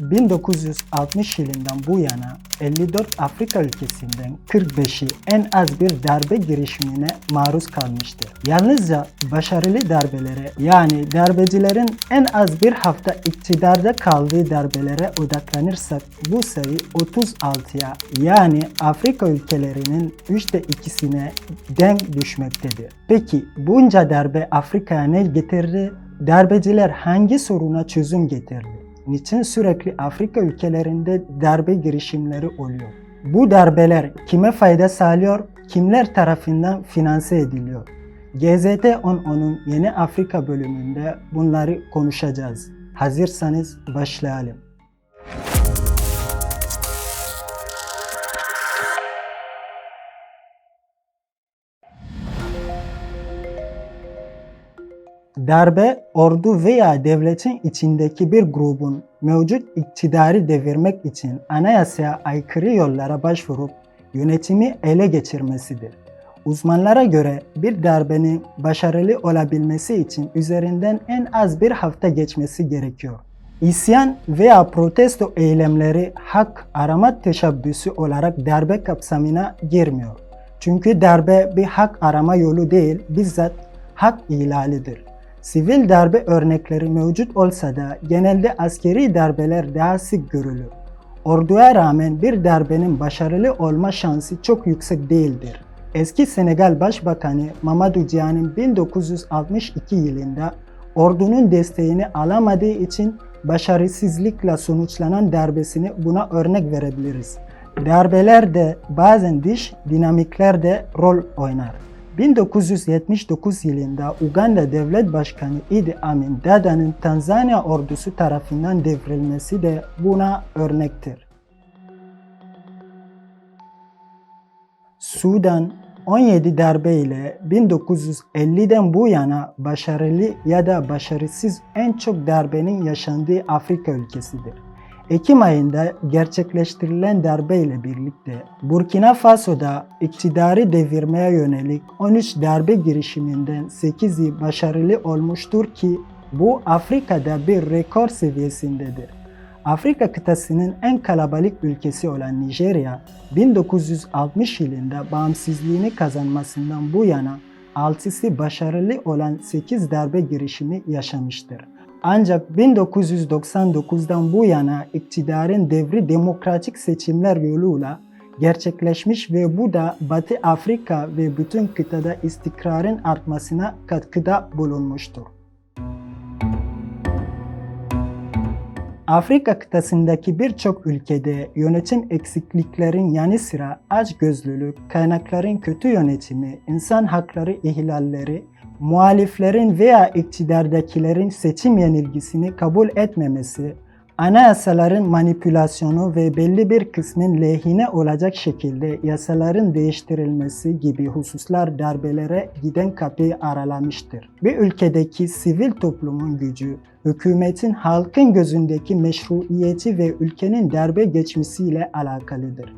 1960 yılından bu yana 54 Afrika ülkesinden 45'i en az bir darbe girişimine maruz kalmıştır. Yalnızca başarılı darbelere yani darbecilerin en az bir hafta iktidarda kaldığı darbelere odaklanırsak bu sayı 36'ya yani Afrika ülkelerinin üçte ikisine denk düşmektedir. Peki bunca darbe Afrika'ya ne getirdi? Darbeciler hangi soruna çözüm getirdi? Niçin sürekli Afrika ülkelerinde darbe girişimleri oluyor? Bu darbeler kime fayda sağlıyor? Kimler tarafından finanse ediliyor? GZT 10'un yeni Afrika bölümünde bunları konuşacağız. Hazırsanız başlayalım. Darbe, ordu veya devletin içindeki bir grubun mevcut iktidarı devirmek için anayasaya aykırı yollara başvurup yönetimi ele geçirmesidir. Uzmanlara göre bir darbenin başarılı olabilmesi için üzerinden en az bir hafta geçmesi gerekiyor. İsyan veya protesto eylemleri hak arama teşebbüsü olarak darbe kapsamına girmiyor. Çünkü darbe bir hak arama yolu değil, bizzat hak ihlalidir. Sivil darbe örnekleri mevcut olsa da genelde askeri darbeler daha sık görülür. Orduya rağmen bir darbenin başarılı olma şansı çok yüksek değildir. Eski Senegal Başbakanı Mamadou Diane'in 1962 yılında ordunun desteğini alamadığı için başarısızlıkla sonuçlanan darbesini buna örnek verebiliriz. Darbelerde bazen dış dinamikler de rol oynar. 1979 yılında Uganda Devlet Başkanı Idi Amin Dada'nın Tanzanya ordusu tarafından devrilmesi de buna örnektir. Sudan 17 darbe ile 1950'den bu yana başarılı ya da başarısız en çok darbenin yaşandığı Afrika ülkesidir. Ekim ayında gerçekleştirilen darbe ile birlikte Burkina Faso'da iktidarı devirmeye yönelik 13 darbe girişiminden 8'i başarılı olmuştur ki bu Afrika'da bir rekor seviyesindedir. Afrika kıtasının en kalabalık ülkesi olan Nijerya, 1960 yılında bağımsızlığını kazanmasından bu yana 6'sı başarılı olan 8 darbe girişimi yaşamıştır. Ancak 1999'dan bu yana iktidarın devri demokratik seçimler yoluyla gerçekleşmiş ve bu da Batı Afrika ve bütün kıtada istikrarın artmasına katkıda bulunmuştur. Afrika kıtasındaki birçok ülkede yönetim eksikliklerin yanı sıra açgözlülük, kaynakların kötü yönetimi, insan hakları ihlalleri, muhaliflerin veya iktidardakilerin seçim yenilgisini kabul etmemesi, anayasaların manipülasyonu ve belli bir kısmın lehine olacak şekilde yasaların değiştirilmesi gibi hususlar darbelere giden kapıyı aralamıştır. Bir ülkedeki sivil toplumun gücü, hükümetin halkın gözündeki meşruiyeti ve ülkenin darbe geçmesiyle alakalıdır.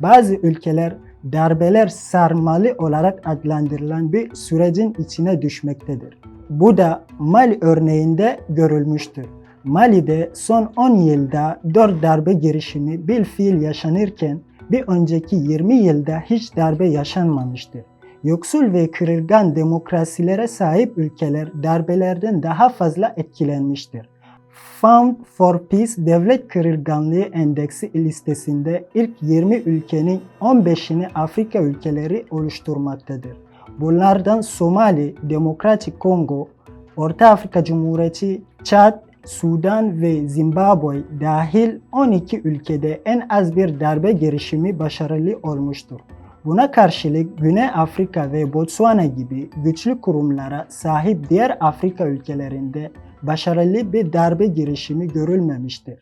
Bazı ülkeler darbeler sarmalı olarak adlandırılan bir sürecin içine düşmektedir. Bu da Mali örneğinde görülmüştür. Mali'de son 10 yılda 4 darbe girişimi bil fiil yaşanırken bir önceki 20 yılda hiç darbe yaşanmamıştır. Yoksul ve kırılgan demokrasilere sahip ülkeler darbelerden daha fazla etkilenmiştir. Found for Peace Devlet Kırılganlığı Endeksi listesinde ilk 20 ülkenin 15'ini Afrika ülkeleri oluşturmaktadır. Bunlardan Somali, Demokratik Kongo, Orta Afrika Cumhuriyeti, Çad, Sudan ve Zimbabwe dahil 12 ülkede en az bir darbe girişimi başarılı olmuştur. Buna karşılık Güney Afrika ve Botswana gibi güçlü kurumlara sahip diğer Afrika ülkelerinde başarılı bir darbe girişimi görülmemiştir.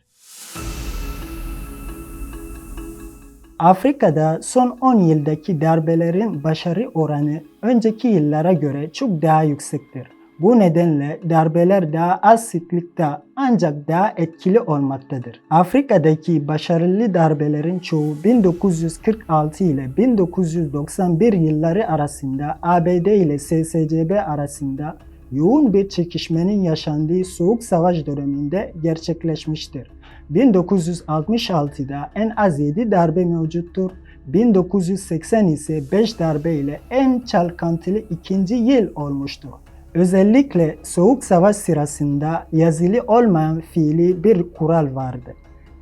Afrika'da son 10 yıldaki darbelerin başarı oranı önceki yıllara göre çok daha yüksektir. Bu nedenle darbeler daha az sıklıkta ancak daha etkili olmaktadır. Afrika'daki başarılı darbelerin çoğu 1946 ile 1991 yılları arasında ABD ile SSCB arasında yoğun bir çekişmenin yaşandığı Soğuk Savaş döneminde gerçekleşmiştir. 1966'da en az 7 darbe mevcuttur. 1980 ise 5 darbe ile en çalkantılı ikinci yıl olmuştur. Özellikle Soğuk Savaş sırasında yazılı olmayan fiili bir kural vardı.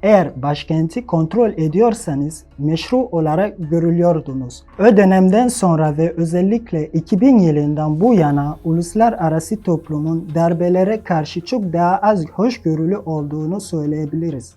Eğer başkenti kontrol ediyorsanız meşru olarak görülüyordunuz. O dönemden sonra ve özellikle 2000 yılından bu yana uluslararası toplumun darbelere karşı çok daha az hoşgörülü olduğunu söyleyebiliriz.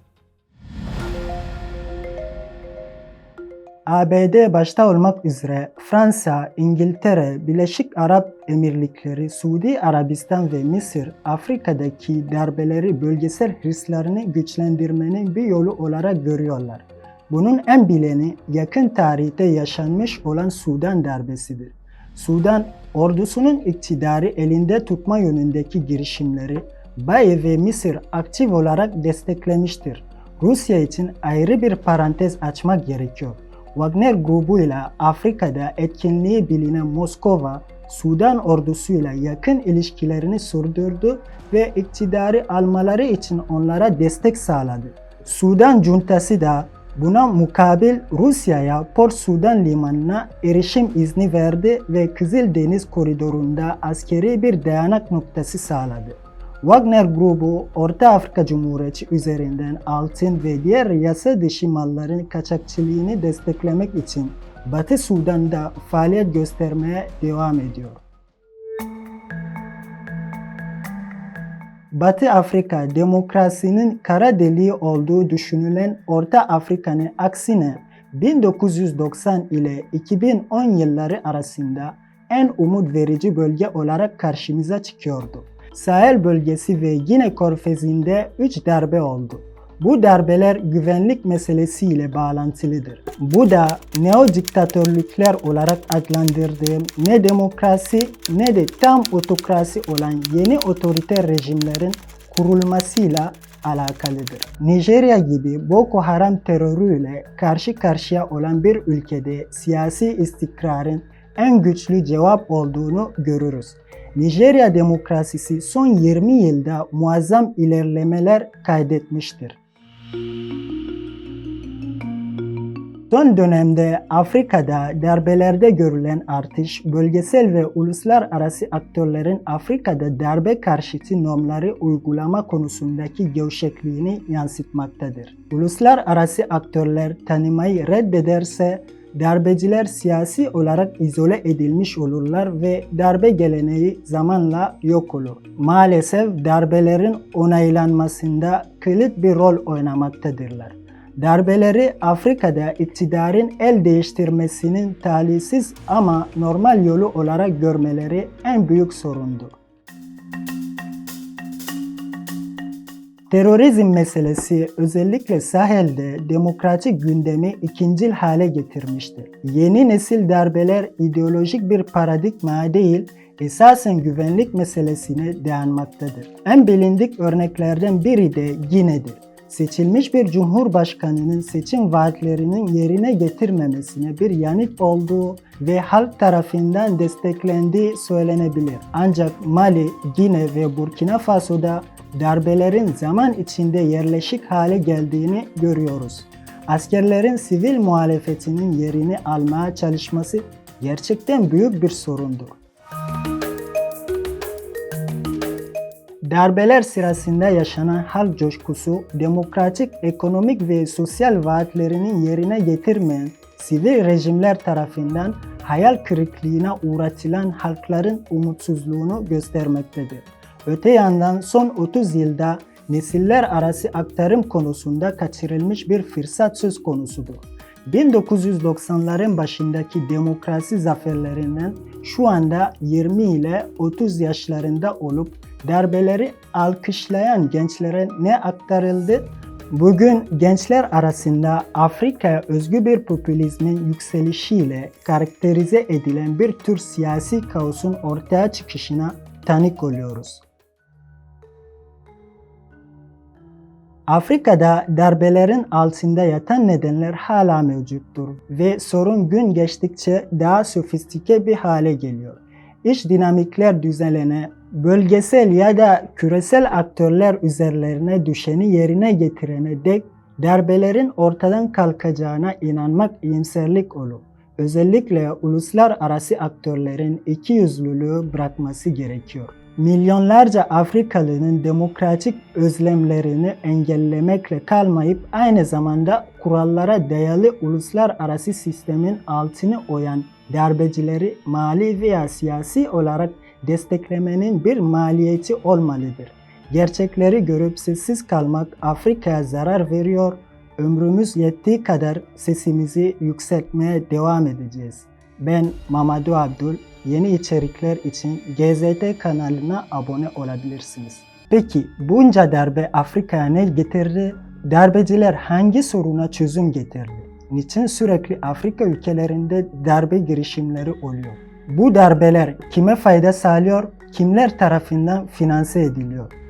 ABD başta olmak üzere Fransa, İngiltere, Birleşik Arap Emirlikleri, Suudi Arabistan ve Mısır Afrika'daki darbeleri bölgesel hırslarını güçlendirmenin bir yolu olarak görüyorlar. Bunun en bileni yakın tarihte yaşanmış olan Sudan darbesidir. Sudan ordusunun iktidarı elinde tutma yönündeki girişimleri Baye ve Mısır aktif olarak desteklemiştir. Rusya için ayrı bir parantez açmak gerekiyor. Wagner grubuyla Afrika'da etkinliği bilinen Moskova, Sudan ordusuyla yakın ilişkilerini sürdürdü ve iktidarı almaları için onlara destek sağladı. Sudan cuntası da buna mukabil Rusya'ya Port Sudan limanına erişim izni verdi ve Kızıldeniz koridorunda askeri bir dayanak noktası sağladı. Wagner grubu Orta Afrika Cumhuriyeti üzerinden altın ve diğer yasa dışı malların kaçakçılığını desteklemek için Batı Sudan'da faaliyet göstermeye devam ediyor. Batı Afrika demokrasinin kara deliği olduğu düşünülen Orta Afrika'nın aksine 1990 ile 2010 yılları arasında en umut verici bölge olarak karşımıza çıkıyordu. Sahel bölgesi ve Gine Körfezi'nde 3 darbe oldu. Bu darbeler güvenlik meselesiyle bağlantılıdır. Bu da neo diktatörlükler olarak adlandırdığım ne demokrasi ne de tam otokrasi olan yeni otoriter rejimlerin kurulmasıyla alakalıdır. Nijerya gibi Boko Haram terörüyle karşı karşıya olan bir ülkede siyasi istikrarın en güçlü cevap olduğunu görürüz. Nijerya demokrasisi son 20 yılda muazzam ilerlemeler kaydetmiştir. Son dönemde Afrika'da darbelerde görülen artış, bölgesel ve uluslararası aktörlerin Afrika'da darbe karşıtı normları uygulama konusundaki gevşekliğini yansıtmaktadır. Uluslararası aktörler tanımayı reddederse darbeciler siyasi olarak izole edilmiş olurlar ve darbe geleneği zamanla yok olur. Maalesef darbelerin onaylanmasında kilit bir rol oynamaktadırlar. Darbeleri Afrika'da iktidarın el değiştirmesinin talihsiz ama normal yolu olarak görmeleri en büyük sorundur. Terörizm meselesi özellikle Sahel'de demokratik gündemi ikincil hale getirmiştir. Yeni nesil darbeler ideolojik bir paradigma değil, esasen güvenlik meselesine dayanmaktadır. En bilindik örneklerden biri de Gine'dir. Seçilmiş bir cumhurbaşkanının seçim vaatlerinin yerine getirmemesine bir yanıt olduğu ve halk tarafından desteklendiği söylenebilir. Ancak Mali, Gine ve Burkina Faso'da darbelerin zaman içinde yerleşik hale geldiğini görüyoruz. Askerlerin sivil muhalefetinin yerini almaya çalışması gerçekten büyük bir sorundur. Darbeler sırasında yaşanan halk coşkusu, demokratik, ekonomik ve sosyal vaatlerinin yerine getirmeyen sivil rejimler tarafından hayal kırıklığına uğratılan halkların umutsuzluğunu göstermektedir. Öte yandan son 30 yılda nesiller arası aktarım konusunda kaçırılmış bir fırsat söz konusudur. 1990'ların başındaki demokrasi zaferlerinden şu anda 20 ile 30 yaşlarında olup darbeleri alkışlayan gençlere ne aktarıldı? Bugün gençler arasında Afrika'ya özgü bir popülizmin yükselişiyle karakterize edilen bir tür siyasi kaosun ortaya çıkışına tanık oluyoruz. Afrika'da darbelerin altında yatan nedenler hala mevcuttur ve sorun gün geçtikçe daha sofistike bir hale geliyor. İş dinamikler düzenlene, bölgesel ya da küresel aktörler üzerlerine düşeni yerine getirene dek darbelerin ortadan kalkacağına inanmak iyimserlik olur. Özellikle uluslararası aktörlerin ikiyüzlülüğü bırakması gerekiyor. Milyonlarca Afrikalının demokratik özlemlerini engellemekle kalmayıp aynı zamanda kurallara dayalı uluslararası sistemin altını oyan darbecileri mali veya siyasi olarak desteklemenin bir maliyeti olmalıdır. Gerçekleri görüp sessiz kalmak Afrika'ya zarar veriyor. Ömrümüz yettiği kadar sesimizi yükseltmeye devam edeceğiz. Ben Mamadou Abdul. Yeni içerikler için GZT kanalına abone olabilirsiniz. Peki bunca darbe Afrika'ya ne getirdi? Darbeciler hangi soruna çözüm getirdi? Niçin sürekli Afrika ülkelerinde darbe girişimleri oluyor? Bu darbeler kime fayda sağlıyor? Kimler tarafından finanse ediliyor?